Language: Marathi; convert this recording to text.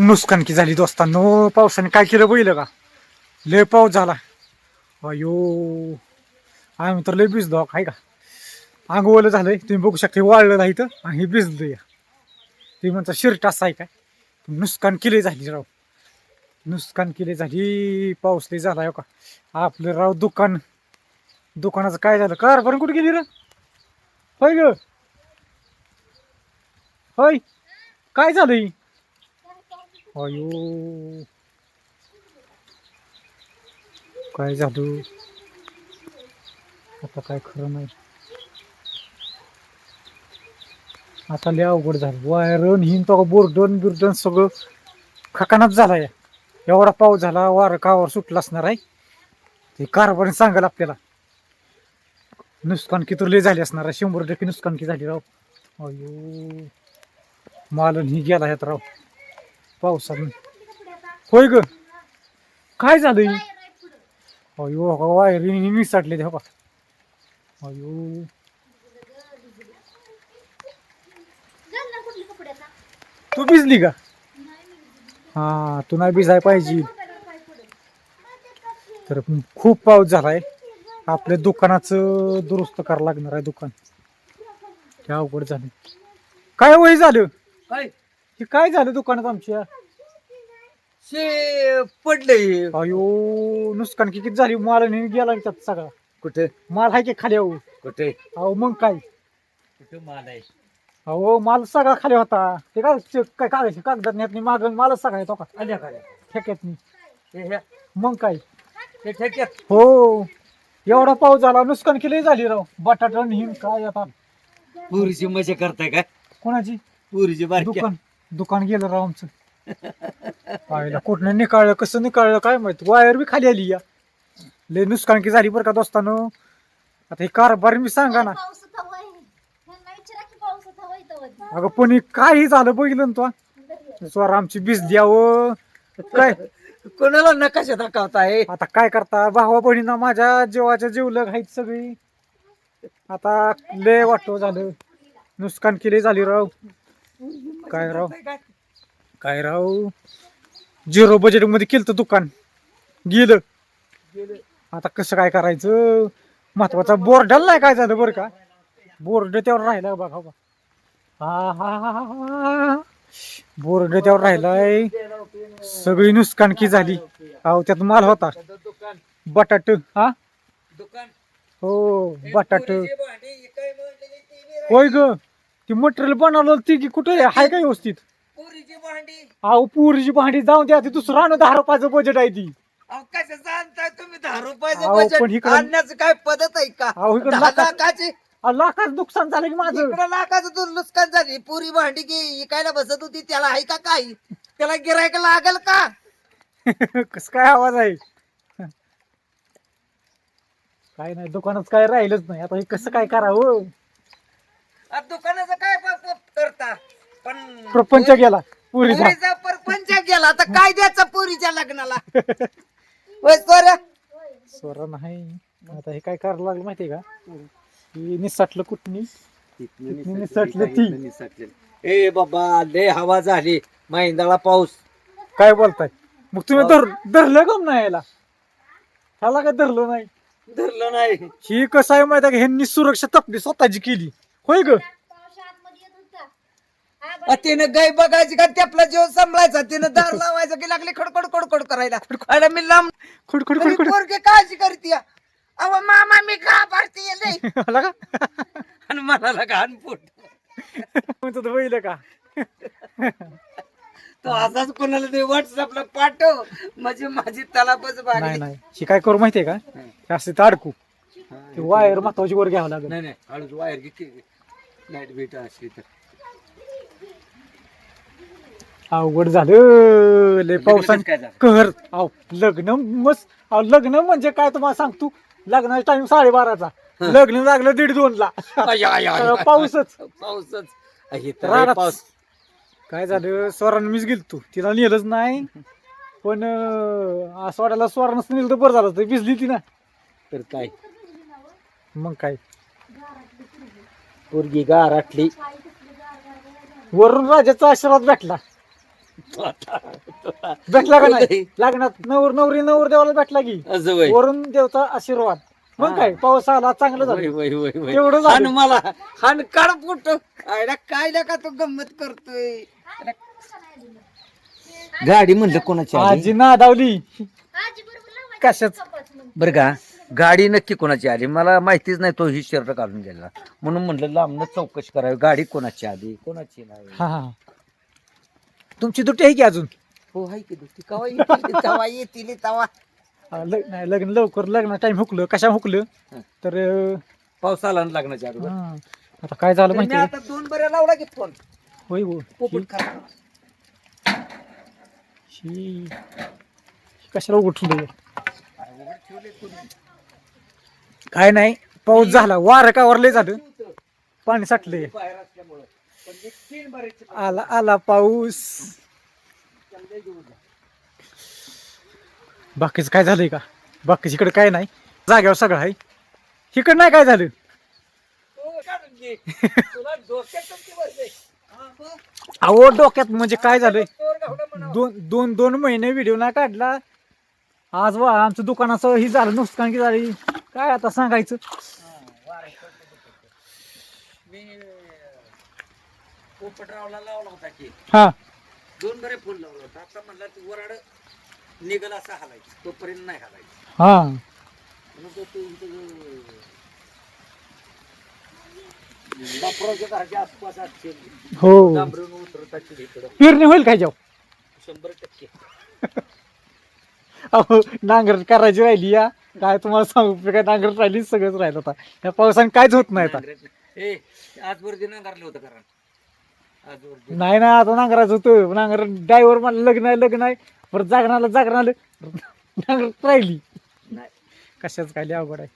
खूप नुकसानकी झाली दोस्तांनो. पावसाने काय केलं बघितलं का? लय पाऊस झाला. अयो. आम्ही तर लय भिजलो काय का? अंग झालंय. तुम्ही बघू शकता वाळलं नाही तर आणि हे भिजलं या ते म्हणता शिर्ट असा आहे काय? नुकसान केले झाली राव. नुकसान केले झाली. पाऊस लय झाला हो का? आपलं राव दुकान. दुकानाचं काय झालं? कार पण कुठे गेली रे? होय ग? होय? काय झालं अयो. काय झालं? आता काय खरं नाही. आता लय अवघड झालं. वायरन हिन तो बोर्डन बिर्डन सगळं खकानाच झालाय. एवढा पाऊस झाला वारं कावर सुटला असणार आहे. ते कारभार सांगाल आपल्याला. नुकसान किती लय झाली असणार आहे. शंभर टक्के नुकसान की झाली राव. अयो. मालन ही गेला ह्यात राव. पावसानं. होय ग. काय झालं अयो का वायरिंग निसाटले हो का अयो. तू भिजली का? हा तू नाही भिजाय पाहिजे. तर खूप पाऊस झालाय. आपल्या दुकानाचं दुरुस्त करावं लागणार आहे दुकान. काय अवघड झालं काय वय झालं? काय? हे काय झालं दुकानात आमच्या? शे पडलंय. अयो नुकसान किती झाली? माल नेऊन गेला त्यात सगळा. कुठे? माल आहे की खाली अहो? कुठे? अहो मग काय? कुठे माल आहे? अहो माल सगळा खाली होता. ते काय ते काय कागद कागदात नेत नाही माग मालच सगळा येतो का? आल्या खाल्या ठेक्यात नाही. हे ह्या मग काय? हे ठेक्यात हो. एवढा पाऊस झाला नुकसान केली झाली राव. बटाटा आणि हिम काय आता? पुरीची मजा करताय का? कोणाची? पुरीची बारक्या दुकान. दुकान गेलं राव आमचं. पाहिला कुठनं निकाळलं कसं निकाळलं काय माहीत? वायर बी खाली आली या. लय नुकसान की झाली बरं का दोस्तानो. आता हे कारभार मी सांगा ना. पावसात हवाय ह्यांना विचारा की पावसात हवाय तवत अगं पण हे काही झालं बघितलं ना तू स्वर आमची बीज द्यावं काय? कोणाला नकाशा दाखवताय? आता काय करता? भावा बहिणींना माझ्या जीवाच्या जीवलग आहेत सगळी. आता लय वाटतो झालं. नुकसान केली झाली राव. काय राव? काय राव? झिरो बजेटमध्ये केलं दुकान. गेलं. आता कसं काय करायचं? महत्त्वाचा बोर्डाला नाही काय झालं बरं का? बोर्ड त्यावर राहिला बघा बा. हा हा हा हा बोर्ड त्यावर राहिलाय. सगळी नुकसानकी झाली. अहो त्यात माल होता. बटाट हा? हो बटाट. होय ग. ती मटेरियल बनवलं ती की कुठे आहे? का व्यवस्थित? पुरीची भांडी. अहो पुरीची भांडी जाऊन द्या ती दुसरं आणू दहा रुपयाचं बजेट आहे ती. अहो कसं जाणताय तुम्ही? दहा रुपयाचं अहो, पण बजेट इकडं- आणण्याचं काय पद्धत आहे का? अहो, इकडं दहा लाखात- लाखाची. अहो, लाखाचं नुकसान झालं की माझं. इकडं लाखाचं तू नुकसान झाली. पुरी भांडी की इकायला बसत होती त्याला आहे का काय? त्याला गिरायक लागल का? कस काय आवाज आहे? काय नाही दुकानात काय राहिलंच नाही. आता हे कसं काय करावं? आ, दुकानाचं काय प- प- करता पण प्रपंच गेला पुरीचा. पुरीचा परपंच गेला. आता काय द्यायचं पुरीच्या लग्नाला? होय सोऱ्या. स्वर नाही. आता हे काय करायला लागलं माहितीये का? ही निसटलं कुठनी? तिथनं निसटलं ती. ए बाबा लय हवा झाली. महिंदाळा पाऊस. काय बोलताय? मग तुम्ही धर धरलं का नाही याला? ह्याला काय धरलं नाही? धरलं नाही. ही कसं आहे माहिती आहे का? ह्यांनी सुरक्षा तपली स्वतःची केली. होय ग पावसा आतमध्ये येत होता आ, तिनं गाय बघायची का? त्यापला जीव सांभाळायचा तिनं दार लावायचं की लागली खडखड खडखड करायला. अरे मी लांब खुड खुड तरी खुड खुड. पोरगी काळजी करते अव मामा मी का भरतीये लय? आला का? आणि मला घाण फुट म्हणतो तो बघितलं का? तो असाच कोणाला ते व्हॉट्सअपला पाठव. म्हणजे माझी तलापच नाही बागली नाही. ही काय करू माहितीये का? हे. असं तर अडकू ते वायर महत्वाची वर घ्यावं लागेल. नाही नाही. हळूच वायर किती लाइट बीट असली तर. अवघड झालं. लय पावसाने काय झालं? कहर. अहो लग्न मस्त अहो लग्न म्हणजे काय तुम्हाला सांगतो लग्नाचा टाइम साडेबाराचा. लग्न लागलं दीड दोन ला आय, आय, आय, आय. पाऊसच. पाऊसच हे तर रानात. पाऊस. काय झालं? स्वरानं मीच गेलतो. तिला नेलंच नाही. पण अं, स्वराला स्वरानं नेलं तर बरं झालं. भिजली ती ना. तर काय? मग काय? पोरगी गाराटली वरून राजाचा आशीर्वाद भेटला. भेटला का नाही? लग्नात नवर नवरी नवर देवाला भेटला की. असं वय वरून देवचा आशीर्वाद. मग. काय? पाऊस आला चांगलं वय, झालं वय, वय, वय. तेवढं हाण झालं. मला हाण काढ फोटो काय ना काय ना का तू गंमत करतोय? गाडी म्हणलं कोणाची आली? आजी नादावली. आजी बरोबर लावायची कशाच. बरं का. गाडी नक्की कोणाची आली? मला माहितीच नाही तो ही शर्ट काढून गेला. म्हणून म्हणलं लांबनं चौकशी करावी. गाडी कोणाची आली? कोणाची नाही? हा हा. तुमची दुटी आहे की अजून? हो हाय की दुसरी कवा येतील? तवा येतील तवा. हा, लग- नाही, लग्न लवकर लग्न टाइम हुकलं. कशा हुकलं? हं. तर अं, पाऊस आला ना लग्नाच्या अगोदर. हा. आता काय झालं तर मी माहिती आहे? आता दोन बऱ्या लावला की फोन. होय हो पोपट खा शी. कशाला उठलं काय नाही पाऊस झाला. वारं का वरले झालं. पाणी साठले बाहेर असल्यामुळं पण मी तीन बरेच आला आला पाऊस. बाकीच काय झालंय का? बाकीच इकडे काय नाही. जाग्यावर सगळं आहे. इकडं नाही काय झालं. हा. अहो डोक्यात म्हणजे काय झालंय. दोन दोन दोन महिने व्हिडिओ नाही काढला. आज वा आमचं दुकानाचं ही झालं नुकसान की झाली. काय आता सांगायचं हा, वारायचं होतं बघ. मी पोपटरावला लावला होता की. हा. दोन बरे फुल लावलं होतं. आता म्हणला तू वराड निघल असं हालायचं. तोपर्यंत नाही हालायचं. हा. म्हणून तो तू इथं बापरावच्या घराच्या आसपास असतील हो. डांबरून उतरत असतील इकडं. पेरणी होईल काय जाऊ? शंभर टक्के. अहो नांगर करायची राहिली या. काय तुम्हाला सांगू? काय नांगर राहिली सगळंच राहिलं आता. या पावसाने काहीच होत नाही आता. ए आजवरती नांगरलं होतं कारण नाही ना आता नांगराचं होतं. नांगर ड्रायव्हर मला लग्न आहे लग्न आहे. परत जागरण आलं जागरण आलं. नांगर राहिली. नाही कशाच काय अवघड आहे.